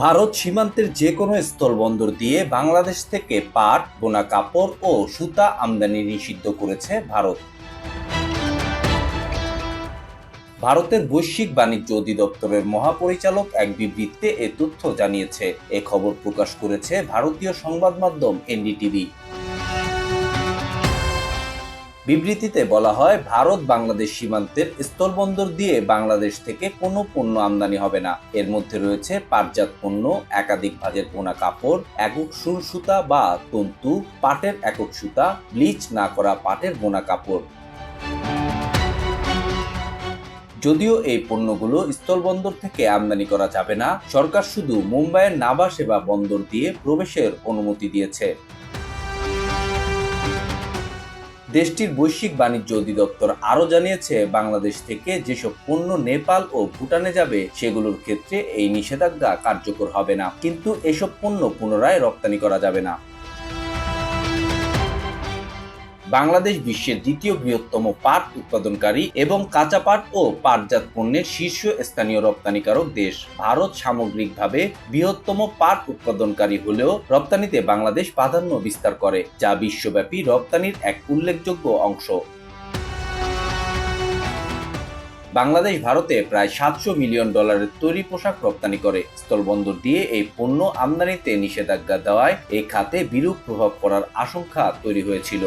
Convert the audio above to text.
ভারত সীমান্তের যে কোনো স্থলবন্দর দিয়ে বাংলাদেশ থেকে পাট, বোনা কাপড় ও সুতা আমদানি নিষিদ্ধ করেছে ভারত। ভারতের বৈশ্বিক বাণিজ্য অধিদপ্তরের মহাপরিচালক এক বিবৃতিতে এ তথ্য জানিয়েছে। এ খবর প্রকাশ করেছে ভারতীয় সংবাদ মাধ্যম এনডিটিভি। বিবৃতিতে বলা হয়, ভারত বাংলাদেশ সীমান্তের স্থলবন্দর দিয়ে বাংলাদেশ থেকে কোনো পণ্য আমদানি হবে না। এর মধ্যে রয়েছে পাটজাত পণ্য, একাধিক ভাজের পোনা কাপড়, একক সুর সুতা বা তন্তু, পাটের একক সুতা, ব্লিচ না করা পাটের বোনা কাপড়। যদিও এই পণ্যগুলো স্থলবন্দর থেকে আমদানি করা যাবে না, সরকার শুধু মুম্বাইয়ের নাবা সেবা বন্দর দিয়ে প্রবেশের অনুমতি দিয়েছে। দেশটির বৈশ্বিক বাণিজ্য অধিদপ্তর আরও জানিয়েছে, বাংলাদেশ থেকে যেসব পণ্য নেপাল ও ভুটানে যাবে, সেগুলোর ক্ষেত্রে এই নিষেধাজ্ঞা কার্যকর হবে না। কিন্তু এসব পণ্য পুনরায় রপ্তানি করা যাবে না। বাংলাদেশ বিশ্বের দ্বিতীয় বৃহত্তম পাট উৎপাদনকারী এবং কাঁচা পাট ও পাটজাত পণ্যের শীর্ষ স্থানীয় রপ্তানিকারক দেশ। ভারত সামগ্রিকভাবে বৃহত্তম পাট উৎপাদনকারী হলেও রপ্তানিতে বাংলাদেশ প্রাধান্য বিস্তার করে, যা বিশ্বব্যাপী রপ্তানির এক উল্লেখযোগ্য অংশ। বাংলাদেশ ভারতে প্রায় সাতশো মিলিয়ন ডলারের তৈরি পোশাক রপ্তানি করে। স্থলবন্দর দিয়ে এই পণ্য আমদানিতে নিষেধাজ্ঞা দেওয়ায় এই খাতে বিরূপ প্রভাব পড়ার আশঙ্কা তৈরি হয়েছিল।